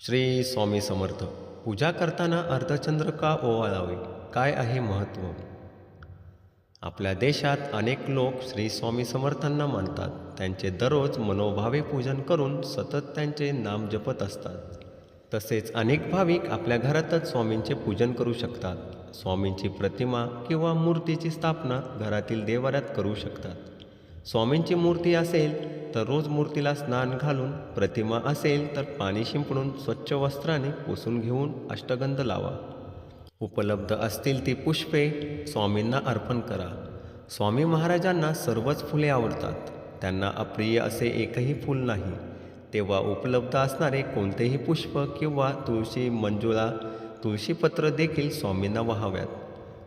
श्री स्वामी समर्थ. पूजा करताना अर्धचंद्र का ओवाळावे काय आहे महत्त्व आपल्या देशात अनेक लोक श्री स्वामी समर्थांना मानतात. त्यांचे दररोज मनोभावे पूजन करून सतत त्यांचे नाम जपत असतात. तसेच अनेक भाविक आपल्या घरातच स्वामींचे पूजन करू शकतात. स्वामींची प्रतिमा किंवा मूर्तीची स्थापना घरातील देवाऱ्यात करू शकतात. स्वामींची मूर्ती असेल तर रोज मूर्तीला स्नान घालून प्रतिमा असेल तर पाणी शिंपडून स्वच्छ वस्त्राने पुसून घेऊन अष्टगंध लावा. उपलब्ध असतील ती पुष्पे स्वामींना अर्पण करा. स्वामी महाराजांना सर्वच फुले आवडतात. त्यांना अप्रिय असे एकही फूल नाही. तेव्हा उपलब्ध असणारे कोणतेही पुष्प किंवा तुळशी मंजुळा तुळशीपत्र देखील स्वामींना वहाव्यात.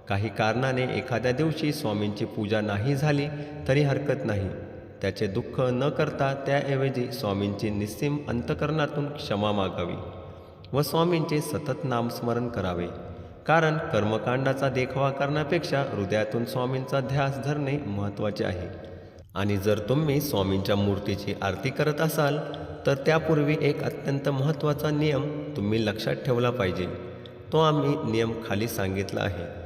काही कारणाने एखाद्या दिवशी स्वामींची पूजा नाही झाली तरी हरकत नाही. त्याचे दुःख न करता त्याऐवजी स्वामींची निस्सीम अंतकरणातून क्षमा मागावी व स्वामींचे सतत नामस्मरण करावे. कारण कर्मकांडाचा देखावा करण्यापेक्षा हृदयातून स्वामींचा ध्यास धरणे महत्त्वाचे आहे. आणि जर तुम्ही स्वामींच्या मूर्तीची आरती करत असाल तर त्यापूर्वी एक अत्यंत महत्त्वाचा नियम तुम्ही लक्षात ठेवला पाहिजे. तो आम्ही नियम खाली सांगितला आहे.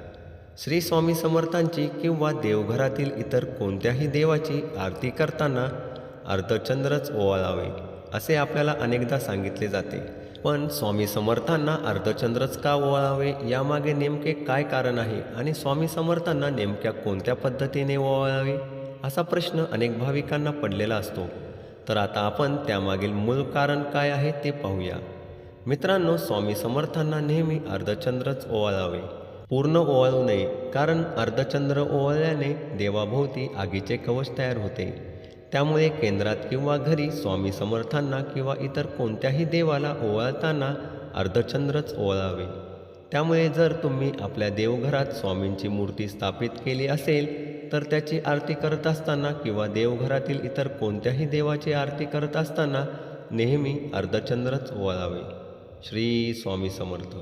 श्री स्वामी समर्थांची किंवा देवघरातील इतर कोणत्याही देवाची आरती करताना अर्धचंद्रच ओवाळावे असे आपल्याला अनेकदा सांगितले जाते. पण स्वामी समर्थांना अर्धचंद्रच का ओवाळावे यामागे नेमके काय कारण आहे आणि स्वामी समर्थांना नेमक्या कोणत्या पद्धतीने ओवाळावे असा प्रश्न अनेक भाविकांना पडलेला असतो. तर आता आपण त्यामागील मूळ कारण काय आहे ते पाहूया. मित्रांनो स्वामी समर्थांना नेहमी अर्धचंद्रच ओवाळावे पूर्ण ओवाळू नये कारण अर्धचंद्र ओवाळल्याने देवाभोवती आगीचे कवच तयार होते. त्यामुळे केंद्रात किंवा घरी स्वामी समर्थांना किंवा इतर कोणत्याही देवाला ओवाळताना अर्धचंद्रच ओवाळावे. त्यामुळे जर तुम्ही आपल्या देवघरात स्वामींची मूर्ती स्थापित केली असेल तर त्याची आरती करत असताना किंवा देवघरातील इतर कोणत्याही देवाची आरती करत असताना नेहमी अर्धचंद्रच ओवाळावे. श्री स्वामी समर्थ.